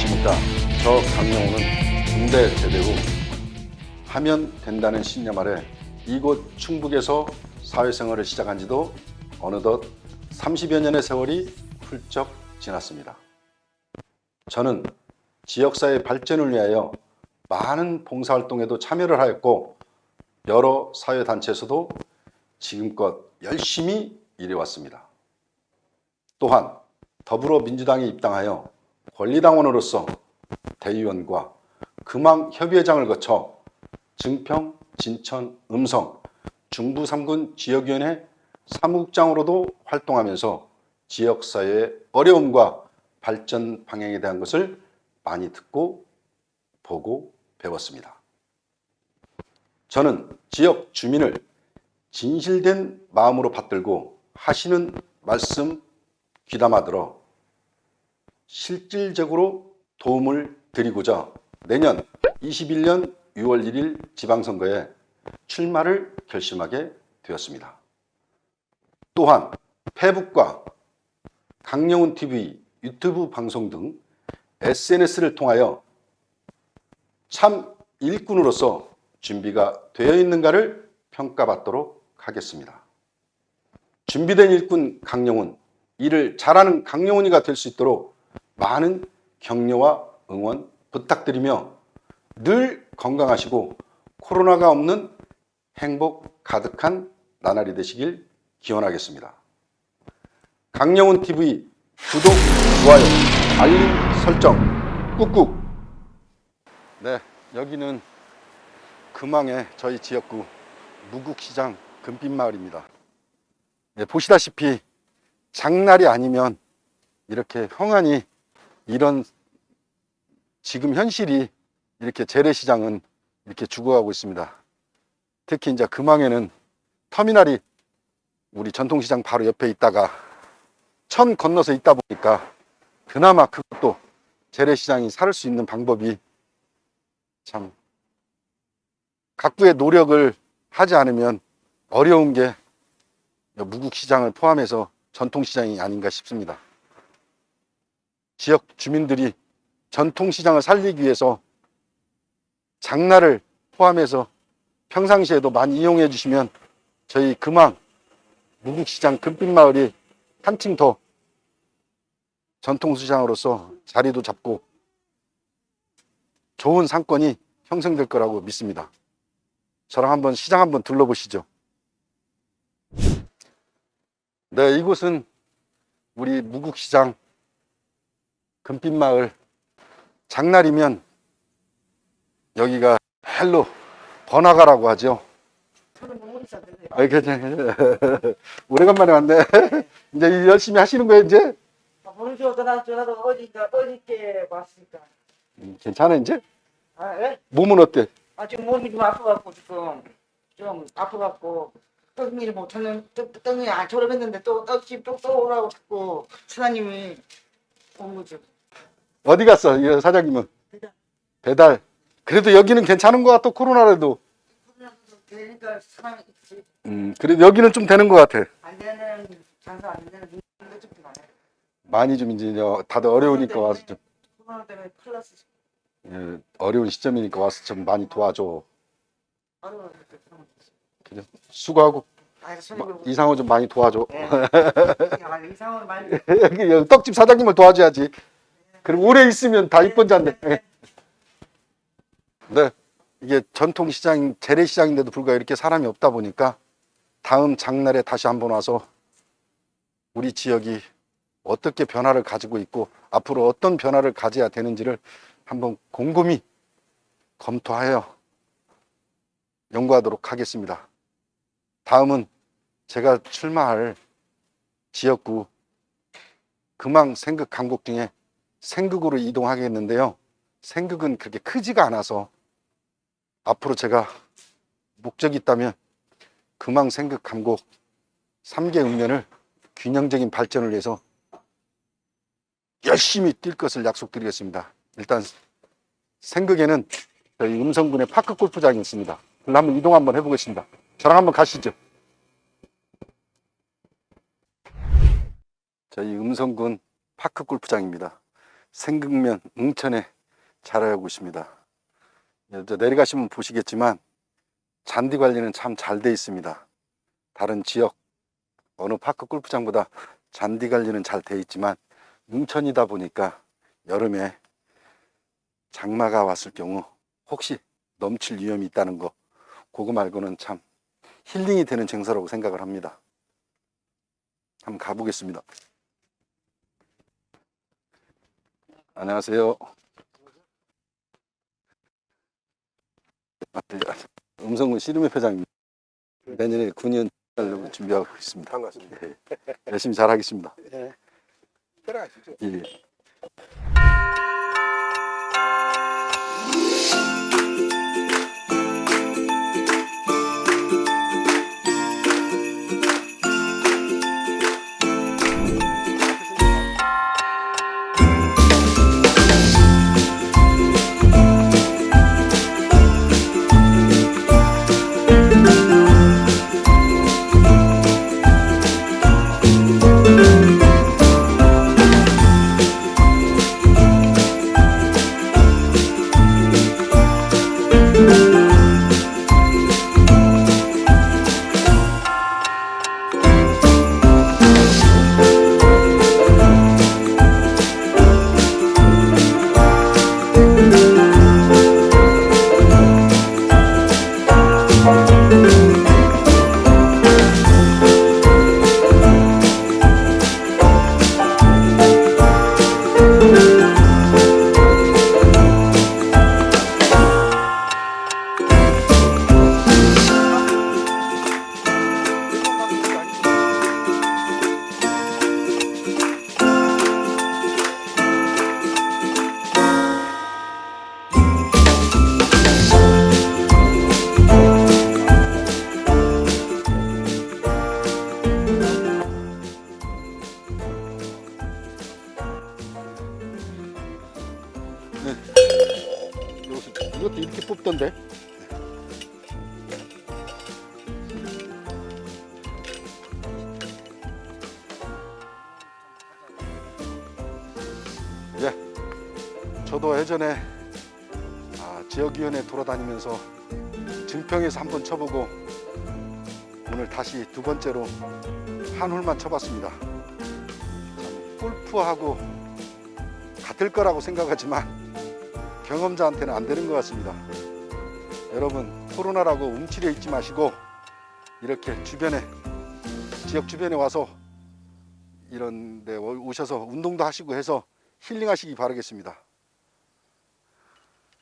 안녕하십니까. 저 강영호는 군대 제대 후 하면 된다는 신념 아래 이곳 충북에서 사회생활을 시작한 지도 어느덧 30여 년의 세월이 훌쩍 지났습니다. 저는 지역사회 발전을 위하여 많은 봉사활동에도 참여를 하였고 여러 사회단체에서도 지금껏 열심히 일해왔습니다. 또한 더불어민주당에 입당하여 권리당원으로서 대의원과 금왕협의회장을 거쳐 증평, 진천, 음성, 중부 3군 지역위원회 사무국장으로도 활동하면서 지역사회의 어려움과 발전 방향에 대한 것을 많이 듣고 보고 배웠습니다. 저는 지역 주민을 진실된 마음으로 받들고 하시는 말씀 귀담아 들어 실질적으로 도움을 드리고자 내년 21년 6월 1일 지방선거에 출마를 결심하게 되었습니다. 또한 페북과 강영훈 TV 유튜브 방송 등 SNS를 통하여 참 일꾼으로서 준비가 되어 있는가를 평가받도록 하겠습니다. 준비된 일꾼 강영훈, 일을 잘하는 강영훈이가 될 수 있도록 많은 격려와 응원 부탁드리며 늘 건강하시고 코로나가 없는 행복 가득한 나날이 되시길 기원하겠습니다. 강영훈 TV 구독, 좋아요, 알림 설정 꾹꾹. 네, 여기는 금왕의 저희 지역구 무국시장 금빛마을입니다. 네, 보시다시피 장날이 아니면 이렇게 형안이 이런 지금 현실이 이렇게 재래시장은 이렇게 죽어가고 있습니다. 특히 이제 금왕에는 터미널이 우리 전통시장 바로 옆에 있다가 천 건너서 있다 보니까 그나마 그것도 재래시장이 살 수 있는 방법이 참 각부의 노력을 하지 않으면 어려운 게 무국시장을 포함해서 전통시장이 아닌가 싶습니다. 지역 주민들이 전통시장을 살리기 위해서 장날을 포함해서 평상시에도 많이 이용해 주시면 저희 금왕 무국시장 금빛마을이 한층 더 전통시장으로서 자리도 잡고 좋은 상권이 형성될 거라고 믿습니다. 저랑 한번 시장 한번 둘러보시죠. 네, 이곳은 우리 무국시장 금빛마을 장날이면 여기가 헬로 번화가라고 하죠. 아, 괜찮아요. 오래간만에 왔네. 이제 열심히 하시는 거예요, 이제? 보내줘 전화 전화도 어디가 어저께 왔으니까. 음, 괜찮아, 이제? 아 예? 몸은 어때? 아 지금 몸이 좀 아파갖고 지금 좀 아파갖고 떡미를 못하는 떡 떡이 안 졸업했는데 또 떡집 또 떠오라고 자꾸 사장님이 어디 갔어, 이 사장님은? 배달. 배달. 그래도 여기는 괜찮은 것 같아, 코로나라도. 그러니까 사람 음, 그래도 여기는 좀 되는 것 같아. 안 되는 장사 안 되는 이런 좀 많아요. 많이 좀 이제 다들 어려우니까 와서 좀 코로나 때문에 플러스 예, 어려운 시점이니까 와서 좀 많이 도와줘. 어려워. 그죠? 수고하고 아 마-. 이상호 좀 많이 도와줘. 예. 아 이상을 많이. 여기, 여기 떡집 사장님을 도와줘야지. 그럼 오래 있으면 다 이쁜 잔데. 예. 네, 이게 전통 시장, 재래 시장인데도 불구하고 이렇게 사람이 없다 보니까 다음 장날에 다시 한번 와서 우리 지역이 어떻게 변화를 가지고 있고 앞으로 어떤 변화를 가져야 되는지를 한번 곰곰이 검토하여 연구하도록 하겠습니다. 다음은 제가 출마할 지역구 금왕 생극 강곡 중에 생극으로 이동하겠는데요. 생극은 그렇게 크지가 않아서 앞으로 제가 목적이 있다면 금왕 생극 감곡 3개 읍면을 균형적인 발전을 위해서 열심히 뛸 것을 약속드리겠습니다. 일단 생극에는 저희 음성군의 파크 골프장이 있습니다. 그럼 한번 이동 한번 해보겠습니다. 저랑 한번 가시죠. 저희 음성군 파크 골프장입니다. 생극면 웅천에 자라고 있습니다. 이제 내려가시면 보시겠지만 잔디 관리는 참 잘 돼 있습니다. 다른 지역 어느 파크 골프장보다 잔디 관리는 잘 돼 있지만 웅천이다 보니까 여름에 장마가 왔을 경우 혹시 넘칠 위험이 있다는 거 그거 말고는 참 힐링이 되는 장소라고 생각을 합니다. 한번 가보겠습니다. 안녕하세요. 음성군 씨름회 회장입니다. 내년에 군인 하려고 준비하고 있습니다. 반갑습니다. 예, 열심히 잘하겠습니다. 예. 예. 이것도, 이렇게 뽑던데? 예, 저도 예전에 아, 지역위원회 돌아다니면서 증평에서 한번 쳐보고 오늘 다시 두 번째로 한 홀만 쳐봤습니다. 참, 골프하고 같을 거라고 생각하지만 경험자한테는 안 되는 것 같습니다. 여러분 코로나라고 움츠려 있지 마시고 이렇게 주변에 지역 주변에 와서 이런 데 오셔서 운동도 하시고 해서 힐링하시기 바라겠습니다.